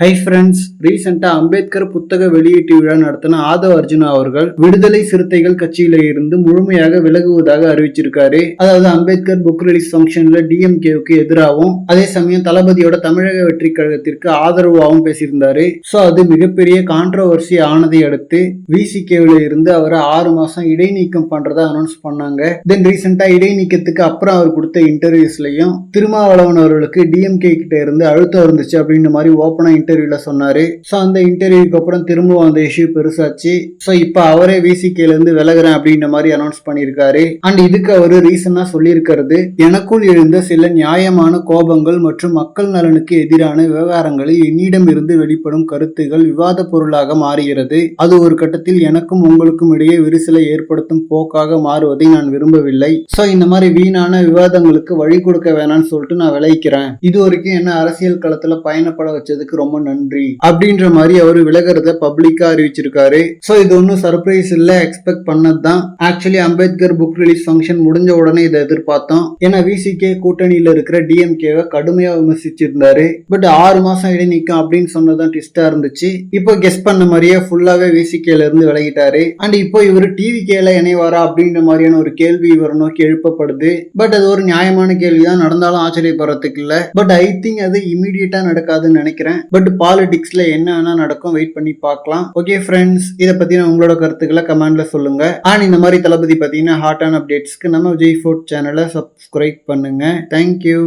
Hi friends ரீசெண்டாக அம்பேத்கர் புத்தக வெளியீட்டு விழா நடத்தின ஆதவ் அர்ஜுனா அவர்கள் விடுதலை சிறுத்தைகள் கட்சியில இருந்து முழுமையாக விலகுவதாக அறிவிச்சிருக்காரு. அதாவது அம்பேத்கர் புக் ரிலீஸ் ஃபங்க்ஷன்ல டிஎம்கேவுக்கு எதிராகவும் அதே சமயம் தளபதியோட தமிழக வெற்றி கழகத்திற்கு ஆதரவாகவும் பேசியிருந்தாரு. ஸோ அது மிகப்பெரிய கான்ட்ரவர்சி ஆனதை அடுத்து விசிகேவில இருந்து அவரை ஆறு மாசம் இடைநீக்கம் பண்றதா அனௌன்ஸ் பண்ணாங்க. தென் ரீசெண்டா இடைநீக்கத்துக்கு அப்புறம் அவர் கொடுத்த இன்டர்வியூஸ்லயும் திருமாவளவன் அவர்களுக்கு டிஎம்கே கிட்ட இருந்து அழுத்தம் இருந்துச்சு அப்படின்ற மாதிரி ஓப்பனா இன்டர்வியூல சொன்னாரு. ஸோ அந்த இன்டர்வியூக்கு அப்புறம் திரும்பவும் அந்த இஷ்யூ பெருசாச்சு. ஸோ இப்போ அவரே விசிகேல இருந்து விலகுறேன் அப்படின்ற மாதிரி அனௌன்ஸ் பண்ணியிருக்காரு. அண்ட் இதுக்கு அவரு ரீசனாக சொல்லியிருக்கிறது எனக்குள் எழுந்த சில நியாயமான கோபங்கள் மற்றும் மக்கள் நலனுக்கு எதிரான விவகாரங்களில் என்னிடம் இருந்து வெளிப்படும் கருத்துகள் விவாத பொருளாக மாறுகிறது. அது ஒரு கட்டத்தில் எனக்கும் உங்களுக்கும் இடையே விரிசலை ஏற்படுத்தும் போக்காக மாறுவதை நான் விரும்பவில்லை. ஸோ இந்த மாதிரி வீணான விவாதங்களுக்கு வழி கொடுக்க வேணாம்னு சொல்லிட்டு நான் விளைவிக்கிறேன் இது வரைக்கும் என்ன அரசியல் களத்துல பயணப்பட வச்சதுக்கு ரொம்ப நன்றி. அப்படின்ற மாதிரி அவர் விலகிறத பப்ளிக்கா அறிவிச்சிருக்காரு. சோ இது ஒன்றும் சர்ப்ரைஸ் இல்ல. எக்ஸ்பெக்ட் பண்ணது தான் actually Ambedkar book release function முடிஞ்ச உடனே இதை எதிர்பார்த்தோம். ஏன்னா விசிகே கூட்டணியில இருக்கிற டிஎம்கேவை கடுமையா விமர்சிச்சிருந்தாரு. பட் ஆறு மாசம் இடைநீக்கம் அப்படின்னு சொன்னதான் ட்விஸ்டா இருந்துச்சு. இப்போ கெஸ் பண்ண மாதிரியே ஃபுல்லாவே விசிகேல இருந்து விலகிட்டாரு. அண்ட் இப்போ இவர் டிவி கேல இணைவாரா அப்படின்ற மாதிரியான ஒரு கேள்வி இவரை நோக்கி எழுப்பப்படுது. பட் அது ஒரு நியாயமான கேள்வி தான் நடந்தாலும் ஆச்சரியப்படுறதுக்கு இல்ல. பட் ஐ திங்க் அது இமீடியட்டா நடக்காதுன்னு நினைக்கிறேன். பட் பாலிடிக்ஸ்ல என்ன வேணா நடக்கும் வெயிட் பண்ணி பார்க்கலாம். ஓகே ஃப்ரெண்ட்ஸ் இதை பத்தின உங்களோட கருத்துக்களை கமெண்ட்ல சொல்லுங்க. அண்ட் இந்த மாதிரி தளபதி பத்தின ஹாட்டான அப்டேட்ஸ்க்கு நம்ம விஜய் ஃபுட் சேனலை சப்ஸ்கிரைப் பண்ணுங்க. Thank you